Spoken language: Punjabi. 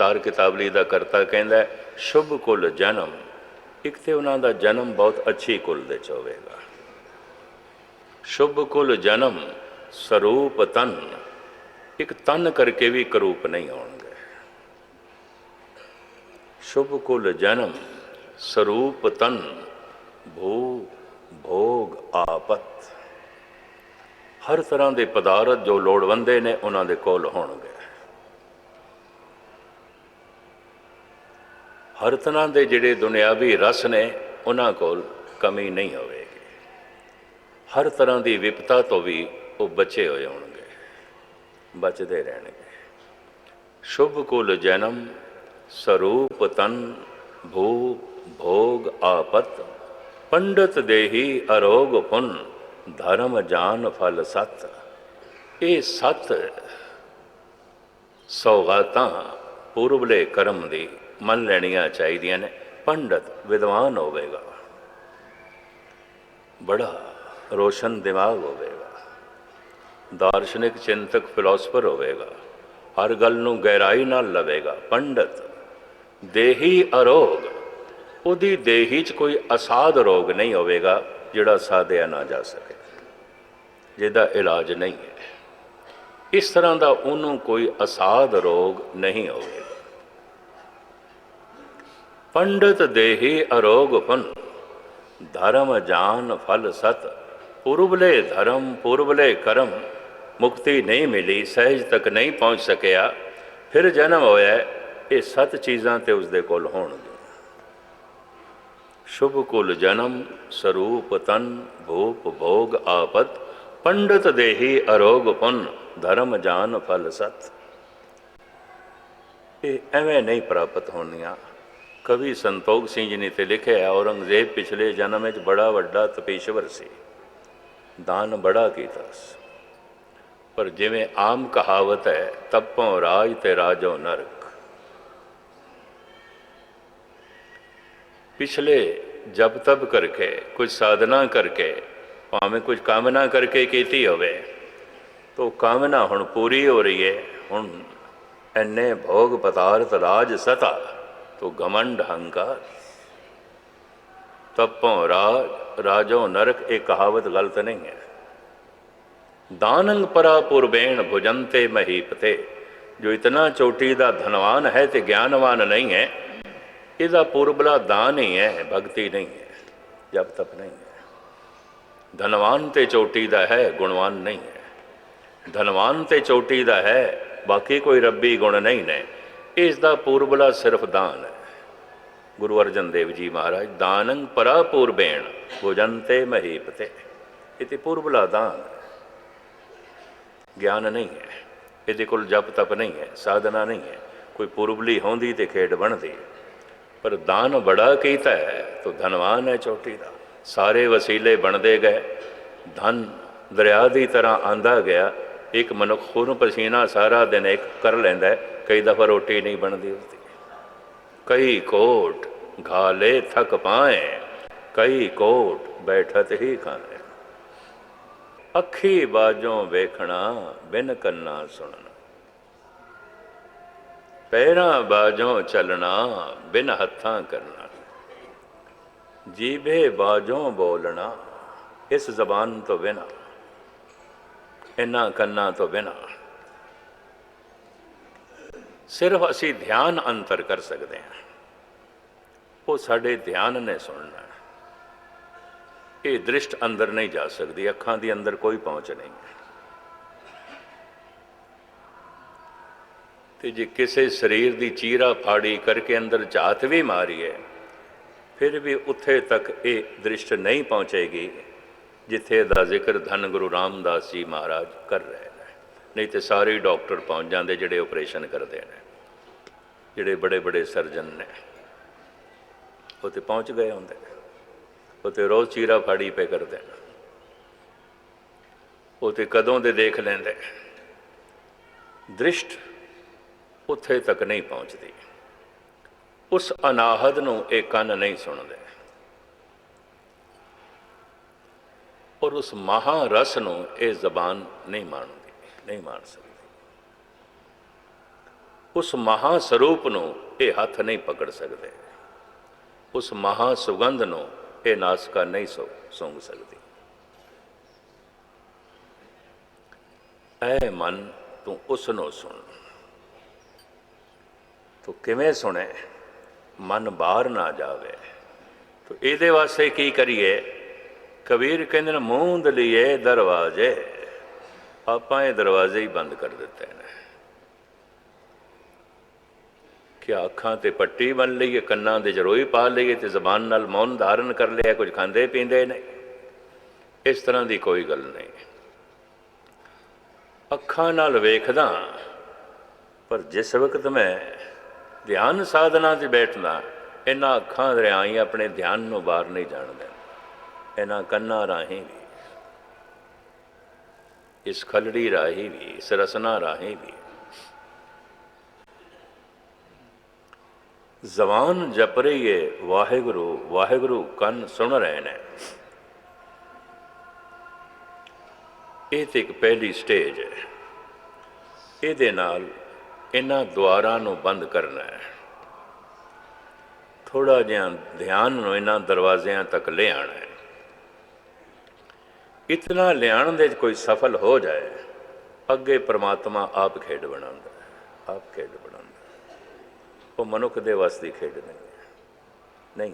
ਸਾਰ ਕਿਤਾਬਲੀ ਦਾ ਕਰਤਾ ਕਹਿੰਦਾ ਸ਼ੁਭ ਕੁਲ ਜਨਮ। ਇੱਕ ਤੇ ਉਹਨਾਂ ਦਾ ਜਨਮ ਬਹੁਤ ਅੱਛੀ ਕੁਲ ਦੇ ਚ ਹੋਵੇਗਾ। ਸ਼ੁਭ ਕੁਲ ਜਨਮ ਸਰੂਪ ਤਨ। ਇੱਕ ਤਨ ਕਰਕੇ ਵੀ ਕਰੂਪ ਨਹੀਂ ਹੋਣਗੇ। ਸ਼ੁਭ ਕੁਲ ਜਨਮ ਸਰੂਪ ਤਨ। ਭੂ ਭੋਗ ਆਪਤ। ਹਰ ਤਰ੍ਹਾਂ ਦੇ ਪਦਾਰਥ ਜੋ ਲੋੜਵੰਦੇ ਨੇ, ਉਹਨਾਂ ਦੇ ਕੋਲ ਹੋਣਗੇ। ਹਰ ਦੇ ਜਿਹੜੇ ਦੁਨਿਆਵੀ ਰਸ ਨੇ, ਉਹਨਾਂ ਕੋਲ ਕਮੀ ਨਹੀਂ ਹੋਵੇਗੀ। ਹਰ ਤਰ੍ਹਾਂ ਦੀ ਵਿਪਤਾ ਤੋਂ ਵੀ ਉਹ ਬਚੇ ਹੋਏ ਹੋਣਗੇ, ਬਚਦੇ ਰਹਿਣਗੇ। ਸ਼ੁਭ ਕੁਲ ਜਨਮ, ਸਰੂਪ ਤਨ ਭੂ ਭੋਗ, ਆਪਤ, ਪੰਡਤ ਦੇਹੀ ਅਰੋਗ ਪੁੰਨ, ਧਰਮ ਜਾਨ ਫਲ ਸਤ। ਇਹ ਸਤ ਸੌਗਾਤਾਂ ਪੂਰਬਲੇ ਕਰਮ ਦੀ ਮੰਨ ਲੈਣੀਆਂ ਚਾਹੀਦੀਆਂ ਨੇ, ਪੰਡਤ ਵਿਦਵਾਨ ਹੋਵੇਗਾ। ਬੜਾ ਰੋਸ਼ਨ ਦਿਮਾਗ ਹੋਵੇਗਾ। ਦਾਰਸ਼ਨਿਕ ਚਿੰਤਕ ਫਿਲਾਸਫਰ ਹੋਵੇਗਾ। ਹਰ ਗੱਲ ਨੂੰ ਗਹਿਰਾਈ ਨਾਲ ਲਵੇਗਾ। ਪੰਡਤ, ਦੇਹੀ ਅਰੋਗ, ਉਹਦੀ ਦੇਹੀ 'ਚ ਕੋਈ ਅਸਾਧ ਰੋਗ ਨਹੀਂ ਹੋਵੇਗਾ ਜਿਹੜਾ ਸਾਧਿਆ ਨਾ ਜਾ ਸਕੇ। ਜਿਹਦਾ ਇਲਾਜ ਨਹੀਂ ਹੈ। ਇਸ ਤਰ੍ਹਾਂ ਦਾ ਉਹਨੂੰ ਕੋਈ ਅਸਾਧ ਰੋਗ ਨਹੀਂ ਹੋਵੇਗਾ। ਪੰਡਤ ਦੇਹੀ ਅਰੋਗ ਫਨ ਧਰਮ ਜਾਨ ਫਲ ਸਤ, ਪੁਰਬਲੇ ਧਰਮ, ਪੁਰਬਲੇ ਕਰਮ, ਮੁਕਤੀ ਨਹੀਂ ਮਿਲੀ, ਸਹਿਜ ਤੱਕ ਨਹੀਂ ਪਹੁੰਚ ਸਕਿਆ, ਫਿਰ ਜਨਮ ਹੋਇਆ, ਇਹ ਸਤ ਚੀਜ਼ਾਂ ਤੇ ਉਸਦੇ ਕੋਲ ਹੋਣਗੀਆਂ। ਸ਼ੁਭ ਕੁਲ ਜਨਮ, ਸਰੂਪ ਤਨ ਭੂਪ ਭੋਗ ਆਪਤ, ਪੰਡਤ ਦੇਹੀ ਅਰੋਗ ਪੁੰਨ, ਧਰਮ ਜਾਨ ਫਲ ਸਤ। ਇਹ ਐਵੇਂ ਨਹੀਂ ਪ੍ਰਾਪਤ ਹੋਣੀਆਂ। ਕਵੀ ਸੰਤੋਖ ਸਿੰਘ ਜੀ ਨੇ ਤੇ ਲਿਖਿਆ ਔਰੰਗਜ਼ੇਬ ਪਿਛਲੇ ਜਨਮ ਵਿੱਚ ਬੜਾ ਵੱਡਾ ਤਪੇਸ਼ਵਰ ਸੀ। ਦਾਨ ਬੜਾ ਕੀਤਾ ਸੀ। ਪਰ ਜਿਵੇਂ ਆਮ ਕਹਾਵਤ ਹੈ, ਤਪੋਂ ਰਾਜ ਤੇ ਰਾਜੋ ਨਰਕ। ਪਿਛਲੇ ਜਪ ਤਬ ਕਰਕੇ, ਕੁਝ ਸਾਧਨਾ ਕਰਕੇ, ਭਾਵੇਂ ਕੁਝ ਕਾਮਨਾ ਕਰਕੇ ਕੀਤੀ ਹੋਵੇ, ਤੋ ਕਾਮਨਾ ਹੁਣ ਪੂਰੀ ਹੋ ਰਹੀ ਹੈ। ਹੁਣ ਐਨੇ ਭੋਗ ਪਦਾਰਥ ਰਾਜ ਸਤਾ। ਤੋ ਗਮੰਡ ਹੰਕਾਰ ਤਪੋਂ ਰਾਜ ਰਾਜੋ ਨਰਕ ਇਹ ਕਹਾਵਤ ਗਲਤ ਨਹੀਂ ਹੈ ਦਾਨੰਗ ਪਰਾ ਪੁਰਬੇਣ ਭੁਜੰਤੇ ਮਹੀਪਤੇ ਜੋ ਇਤਨਾ ਚੋਟੀ ਦਾ ਧਨਵਾਨ ਹੈ ਤੇ ਗਿਆਨਵਾਨ ਨਹੀਂ ਹੈ ਇਹਦਾ ਪੁਰਬਲਾ ਦਾਨ ਹੀ ਹੈ ਭਗਤੀ ਨਹੀਂ ਹੈ ਜਬ ਤੱਕ ਨਹੀਂ ਹੈ ਧਨਵਾਨ ਤੇ ਚੋਟੀ ਦਾ ਹੈ ਗੁਣਵਾਨ ਨਹੀਂ ਹੈ ਧਨਵਾਨ ਤੇ ਚੋਟੀ ਦਾ ਹੈ ਬਾਕੀ ਕੋਈ ਰੱਬੀ ਗੁਣ ਨਹੀਂ ਨੇ ਇਸ ਦਾ ਪੂਰਬਲਾ ਸਿਰਫ ਦਾਨ ਹੈ। ਗੁਰੂ ਅਰਜਨ ਦੇਵ ਜੀ ਮਹਾਰਾਜ, ਦਾਨੰ ਪਰਾ ਪੂਰਬੇਣ, ਭੁਜੰਤੇ ਮਹੀਪਤੇ। ਇਹ ਤੇ ਪੂਰਬਲਾ ਦਾਨ ਗਿਆਨ ਨਹੀਂ ਹੈ। ਇਹਦੇ ਕੋਲ ਜਪ ਤਪ ਨਹੀਂ ਹੈ, ਸਾਧਨਾ ਨਹੀਂ ਹੈ। ਕੋਈ ਪੂਰਬਲੀ ਹੁੰਦੀ ਤੇ ਖੇਡ ਬਣਦੀ ਪਰ ਦਾਨ ਬੜਾ ਕੀਤਾ ਹੈ, ਤੋ ਧਨਵਾਨ ਹੈ ਚੋਟੀ ਦਾ। ਸਾਰੇ ਵਸੀਲੇ ਬਣਦੇ ਗਏ। ਧਨ ਦਰਿਆ ਦੀ ਤਰ੍ਹਾਂ ਆਂਦਾ ਗਿਆ। ਇੱਕ ਮਨੁੱਖ ਖੂਨ ਪਸੀਨਾ ਸਾਰਾ ਦਿਨ ਇੱਕ ਕਰ ਲੈਂਦਾ ਕਈ ਦਫਾ ਰੋਟੀ ਨਹੀਂ ਬਣਦੀ ਉਸਦੀ ਕਈ ਕੋਟ ਘਾਲੇ ਥਕ ਪਾਏ। ਕਈ ਕੋਟ ਬੈਠਤ ਹੀ ਖਾਣੇ ਅੱਖੀ ਬਾਜੋਂ ਵੇਖਣਾ, ਬਿਨ ਕੰਨਾ ਸੁਣਨਾ। ਪੈਰਾਂ ਬਾਜੋਂ ਚੱਲਣਾ, ਬਿਨ ਹੱਥਾਂ ਕਰਨਾ। ਜੀਭੇ ਬਾਜੋਂ ਬੋਲਣਾ, ਇਸ ਜ਼ਬਾਨ ਤੋਂ ਬਿਨਾ, ਇਹਨਾਂ ਕੰਨਾਂ ਤੋਂ ਬਿਨਾ। ਸਿਰਫ ਅਸੀਂ ਧਿਆਨ ਅੰਤਰ ਕਰ ਸਕਦੇ ਹਾਂ। ਉਹ ਸਾਡੇ ਧਿਆਨ ਨੇ ਸੁਣਨਾ। ਇਹ ਦ੍ਰਿਸ਼ਟ ਅੰਦਰ ਨਹੀਂ ਜਾ ਸਕਦੀ, ਅੱਖਾਂ ਦੀ ਅੰਦਰ ਕੋਈ ਪਹੁੰਚ ਨਹੀਂ। ਹੈ ਤੇ ਜੇ ਕਿਸੇ ਸਰੀਰ ਦੀ ਚੀਰਾ ਫਾੜੀ ਕਰਕੇ ਅੰਦਰ ਝਾਤ ਵੀ ਮਾਰੀਏ, ਫਿਰ ਵੀ ਉੱਥੇ ਤੱਕ ਇਹ ਦ੍ਰਿਸ਼ਟ ਨਹੀਂ ਪਹੁੰਚੇਗੀ, ਜਿੱਥੇ ਦਾ ਜ਼ਿਕਰ ਧੰਨ ਗੁਰੂ ਰਾਮਦਾਸ ਜੀ ਮਹਾਰਾਜ ਕਰ ਰਹੇ ਨਹੀਂ ਤੇ ਸਾਰੇ ਡਾਕਟਰ ਪਹੁੰਚ ਜਾਂਦੇ ਜਿਹੜੇ ਆਪਰੇਸ਼ਨ ਕਰਦੇ ਨੇ, ਜਿਹੜੇ ਬੜੇ ਬੜੇ ਸਰਜਨ ਨੇ। ਉਹ ਤੇ ਪਹੁੰਚ ਗਏ ਹੁੰਦੇ। ਉਹ ਤੇ ਰੋਜ਼ ਚੀਰਾ ਫਾੜੀ ਪੇ ਕਰਦੇ। ਨੇ ਉਹ ਤੇ ਕਦੋਂ ਦੇ ਦੇਖ ਲੈਂਦੇ। ਦ੍ਰਿਸ਼ਟ ਉੱਥੇ ਤੱਕ ਨਹੀਂ ਪਹੁੰਚਦੀ। ਉਸ ਅਨਾਹਦ ਨੂੰ ਇਹ ਕੰਨ ਨਹੀਂ ਸੁਣਦੇ। ਔਰ ਉਸ ਮਹਾ ਰਸ ਨੂੰ ਇਹ ਜ਼ਬਾਨ ਨਹੀਂ ਮਾਣਦੀ। ਨਹੀਂ ਮਾਰ ਸਕਦੀ। ਉਸ ਮਹਾ ਸਰੂਪ ਨੂੰ ਇਹ ਹੱਥ ਨਹੀਂ ਪਕੜ ਸਕਦੇ। ਉਸ ਮਹਾ ਸੁਗੰਧ ਨੂੰ ਇਹ ਨਾਸਕਾ ਨਹੀਂ ਸੋ ਸੁੰਘ ਸਕਦੀ। ਐ ਮਨ ਤੂੰ ਉਸ ਨੂੰ ਸੁਣ। ਤੂੰ ਕਿਵੇਂ ਸੁਣੇ? ਮਨ ਬਾਹਰ ਨਾ ਜਾਵੇ। ਤੋ ਇਹਦੇ ਵਾਸਤੇ ਕੀ ਕਰੀਏ? ਕਬੀਰ ਕਹਿੰਦੇ ਨੇ ਮੂੰਦ ਲਈਏ ਦਰਵਾਜ਼ੇ। ਆਪਾਂ ਇਹ ਦਰਵਾਜ਼ੇ ਹੀ ਬੰਦ ਕਰ ਦਿੱਤੇ ਨੇ। ਕਿ ਅੱਖਾਂ ਤੇ ਪੱਟੀ ਬੰਨ ਲਈਏ, ਕੰਨਾਂ ਦੇ ਜਰੋਈ ਪਾ ਲਈਏ ਤੇ ਜ਼ਬਾਨ ਨਾਲ ਮੌਨ ਧਾਰਨ ਕਰ ਲਿਆ, ਕੁਝ ਖਾਂਦੇ ਪੀਂਦੇ ਨੇ। ਇਸ ਤਰ੍ਹਾਂ ਦੀ ਕੋਈ ਗੱਲ ਨਹੀਂ। ਅੱਖਾਂ ਨਾਲ ਵੇਖਦਾ, ਪਰ ਜਿਸ ਵਕਤ ਮੈਂ ਧਿਆਨ ਸਾਧਨਾ 'ਚ ਬੈਠਦਾ, ਇਹਨਾਂ ਅੱਖਾਂ ਦੇ ਰਾਹੀਂ ਆਪਣੇ ਧਿਆਨ ਨੂੰ ਬਾਹਰ ਨਹੀਂ ਜਾਣ ਦੇਣਾ ਇਹਨਾਂ ਕੰਨਾਂ ਰਾਹੀਂ ਵੀ। ਇਸ ਖਲੜੀ ਰਾਹੀਂ ਵੀ, ਇਸ ਰਸਨਾ ਰਾਹੀਂ ਵੀ। ਜ਼ਬਾਨ ਜਪ ਰਹੀ ਹੈ ਵਾਹਿਗੁਰੂ ਵਾਹਿਗੁਰੂ ਕੰਨ ਸੁਣ ਰਹੇ ਨੇ। ਇਹ ਤੇ ਇੱਕ ਪਹਿਲੀ ਸਟੇਜ ਹੈ ਇਹਦੇ ਨਾਲ ਇਹਨਾਂ ਦੁਆਰਾਂ ਨੂੰ ਬੰਦ ਕਰਨਾ ਹੈ ਥੋੜਾ ਜਿਹਾ ਧਿਆਨ ਨੂੰ ਇਹਨਾਂ ਦਰਵਾਜ਼ਿਆਂ ਤੱਕ ਲਿਆਉਣਾ ਹੈ ਇਤਨਾ ਲਿਆਉਣ ਦੇ 'ਚ ਕੋਈ ਸਫਲ ਹੋ ਜਾਏ, ਅੱਗੇ ਪ੍ਰਮਾਤਮਾ ਆਪ ਖੇਡ ਬਣਾਉਂਦਾ ਆਪ ਖੇਡ ਬਣਾਉਂਦਾ ਉਹ ਮਨੁੱਖ ਦੇ ਵੱਸ ਦੀ ਖੇਡ ਨਹੀਂ ਹੈ। ਨਹੀਂ।